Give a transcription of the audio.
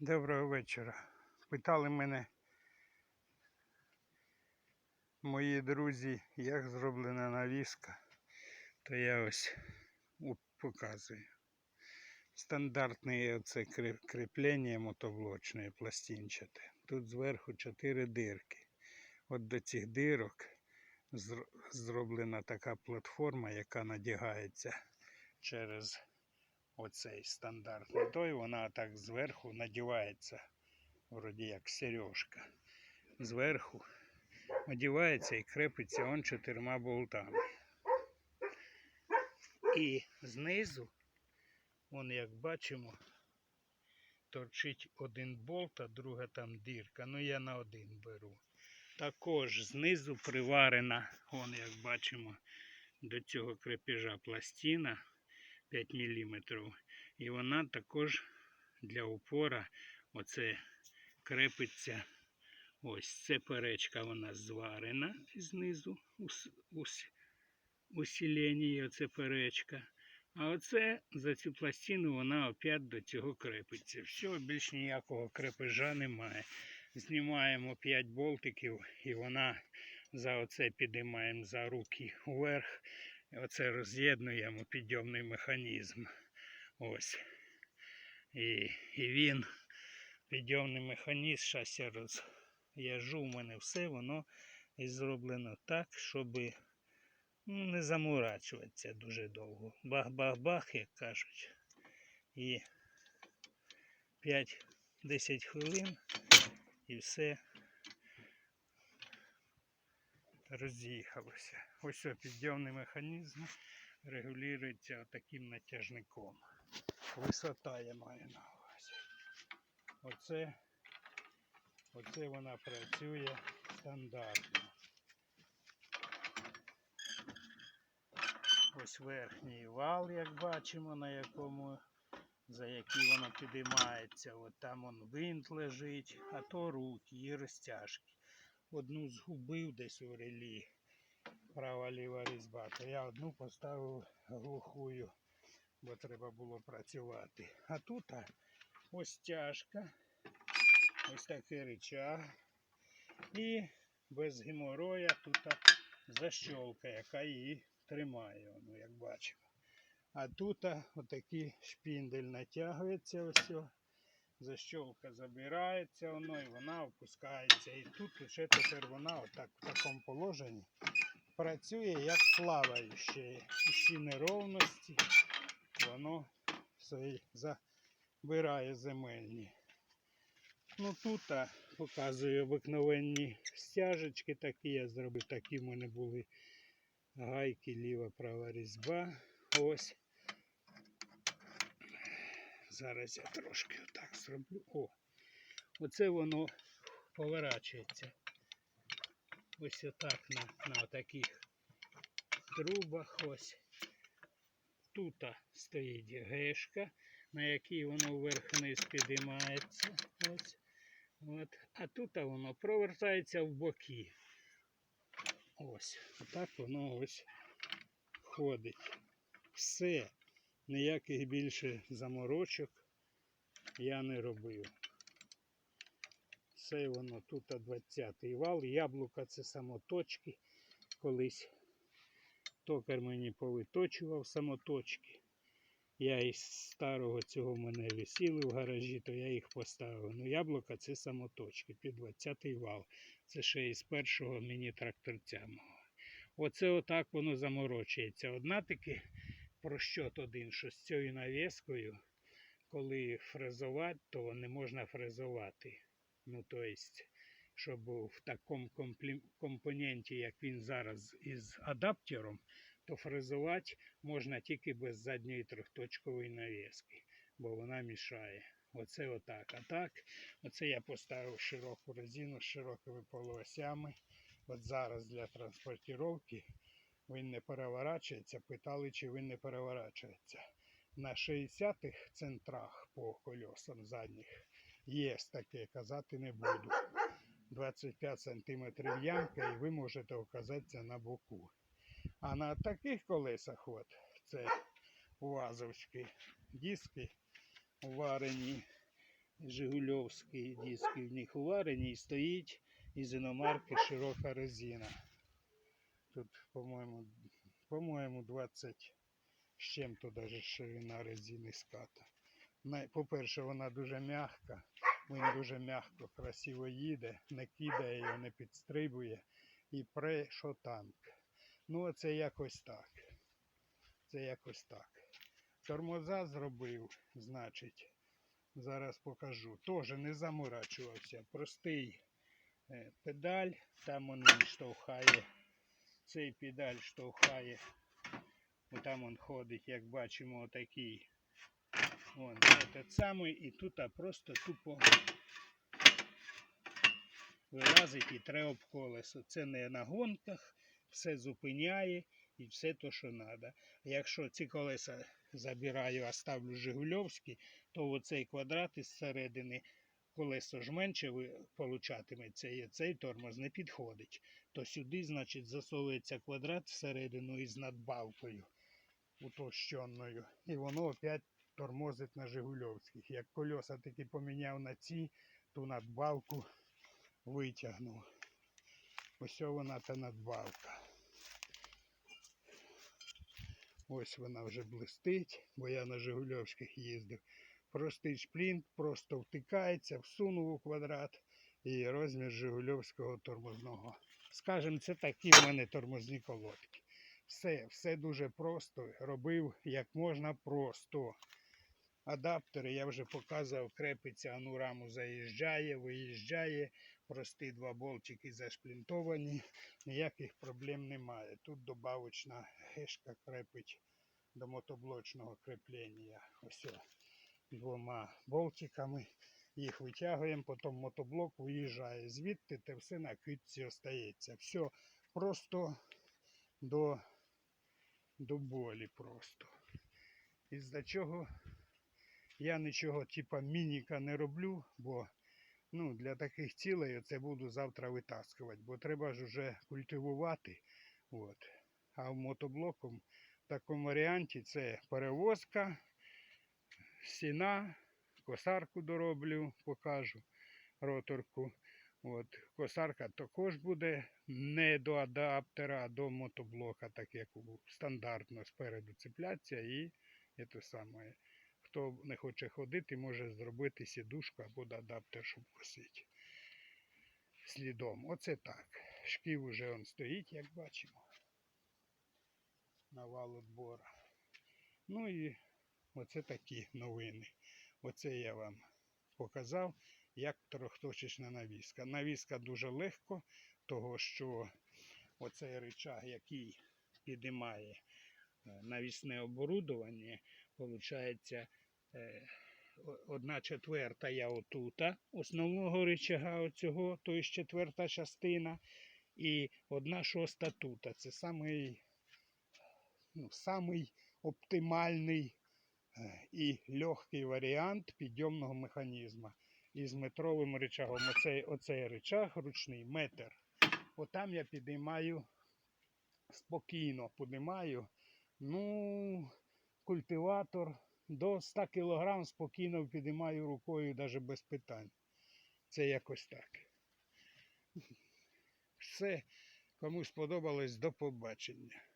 Доброго вечора. Питали мене мої друзі, як зроблена навіска, то я ось показую. Стандартне оце кріплення мотоблочне пластинчате. Тут зверху чотири дирки. От до цих дирок зроблена така платформа, яка надягається через оцей стандартний той, вона так зверху надівається, вроді як сережка. Зверху надівається і крепиться он чотирма болтами. І знизу, вон як бачимо, торчить один болт, а друга там дірка. Ну я на один беру. Також знизу приварена, вон як бачимо, до цього крепежа пластина 5 мм. І вона також для упора оце крепиться. Ось це перечка вона зварена знизу ус, ус, усілення, оце перечка. А оце за цю пластину вона опять до цього крепиться. Все, більш ніякого крепежа немає. Знімаємо 5 болтиків і вона за оце підіймаємо за руки вверх. Оце роз'єднуємо підйомний механізм. Ось. І, і він, підйомний механізм, зараз я роз'яжу, у мене все, воно і зроблено так, щоб ну, не заморачуватися дуже довго. Бах-бах-бах, як кажуть. І 5-10 хвилин і все роз'їхалося. Ось підйомний механізм регулюється таким натяжником. Висота я маю на увазі. Оце, оце вона працює стандартно. Ось верхній вал, як бачимо, на якому, за який вона підіймається. От там он винт лежить, а то руки і розтяжки. Одну згубив десь у релі права ліва різьба, то я одну поставив глухую, бо треба було працювати. А тут ось тяжка, ось такий рычаг. І без геморроя тут защолка, яка її тримає, ну, як бачимо. А тут отакий шпіндель натягується ось. О. Защолка забирається воно і вона опускається. І тут лише тепер вона отак в такому положенні працює як плаваюче. Усі неровності воно свої забирає земельні. Ну тут а, показую обикновенні стяжечки такі я зробив. Такі в мене були гайки, ліва, права різьба. Ось. Зараз я трошки отак зроблю. О, оце воно поворачується. Ось отак на, на таких трубах. Ось. Тут стоїть гешка, на якій воно вверх-вниз підіймається. Ось. От. А тут воно провертається в боки. Ось. Отак воно ось ходить. Все. Ніяких більше заморочок я не робив. Це воно тут 20-й вал. Яблука це самоточки. Колись токар мені повиточував самоточки. Я із старого цього мене висіли в гаражі, то я їх поставив. Ну, яблука це самоточки під 20-й вал. Це ще із першого мені тракторця мого. Оце отак воно заморочується. Одна таки прощот один, що з цією навіскою, коли фрезувати, то не можна фрезувати. Ну, то есть, щоб в такому компоненті, як він зараз із адаптером, то фрезувати можна тільки без задньої трьохточкової навіски, бо вона мішає. Оце отак. А так, оце я поставив широку резину з широкими полуосями. От зараз для транспортировки він не переворачується. Питали, чи він не переворачується. На 60-х центрах по колесам задніх є таке, казати не буду. 25 см ямка, і ви можете оказатися на боку. А на таких колесах, от, це уазовські диски, уварені Жигульовські диски в них уварені і стоїть із іномарки широка резина. Тут, по-моєму, по-моєму, 20 з чим-то даже ширина резини ската. По-перше, вона дуже м'яка, він дуже м'яко, красиво їде, не кидає його, не підстрибує і пре, що танк. Ну, оце якось так. Це якось так. Тормоза зробив, значить, зараз покажу. Теж не заморачувався. Простий е, педаль, там він штовхає. Цей педаль штовхає. Там он ходить, як бачимо, отакий. Вон, этот самий, і тут а просто тупо вилазить і тре об колесо. Це не на гонках, все зупиняє і все то, що треба. Якщо ці колеса забираю, а ставлю Жигульовські, то оцей квадрат із середини колесо ж менше получатиметься, і цей тормоз не підходить. То сюди, значить, засовується квадрат всередину із надбавкою утовщеною. І воно опять тормозить на Жигульовських. Як колеса таки поміняв на ці, ту надбавку витягнув. Ось вона та надбавка. Ось вона вже блистить, бо я на Жигульовських їздив. Простий шплінт, просто втикається, всунув у квадрат і розмір Жигульовського тормозного. Скажем, це такі в мене тормозні колодки. Все, все дуже просто. Робив як можна просто. Адаптери я вже показував, крепиться, а ну раму заїжджає, виїжджає. Прості два болтики зашплінтовані, ніяких проблем немає. Тут добавочна гешка крепить до мотоблочного кріплення. Ось двома болтиками. Їх витягуємо, потім мотоблок виїжджає. Звідти те все на китці остається. Все просто до, до болі просто. Із-за чого я нічого типа мініка не роблю, бо ну, для таких цілей це буду завтра витаскувати, бо треба ж уже культивувати. От. А в мотоблоком в такому варіанті це перевозка, сіна, косарку дороблю, покажу, роторку. От. Косарка також буде не до адаптера, а до мотоблока, так як стандартно спереду цепляться і це саме. Хто не хоче ходити, може зробити сідушку або адаптер, щоб косити слідом. Оце так. Шків уже он стоїть, як бачимо. На вал отбора. Ну і оце такі новини. Оце я вам показав, як трьохточечна навіска. Навіска дуже легко, того що оцей рычаг, який підіймає е, навісне оборудовання, виходить, одна четверта я отута, основного рычага оцього, то є четверта частина, і одна шоста тута. Це самий, ну, самий оптимальний е, і легкий варіант підйомного механізму із метровим рычагом. Оцей, оцей рычаг ручний метр. Отам я підіймаю спокійно, підіймаю. Ну, культиватор до 100 кг спокійно підіймаю рукою навіть без питань. Це якось так. Все, кому сподобалось, до побачення.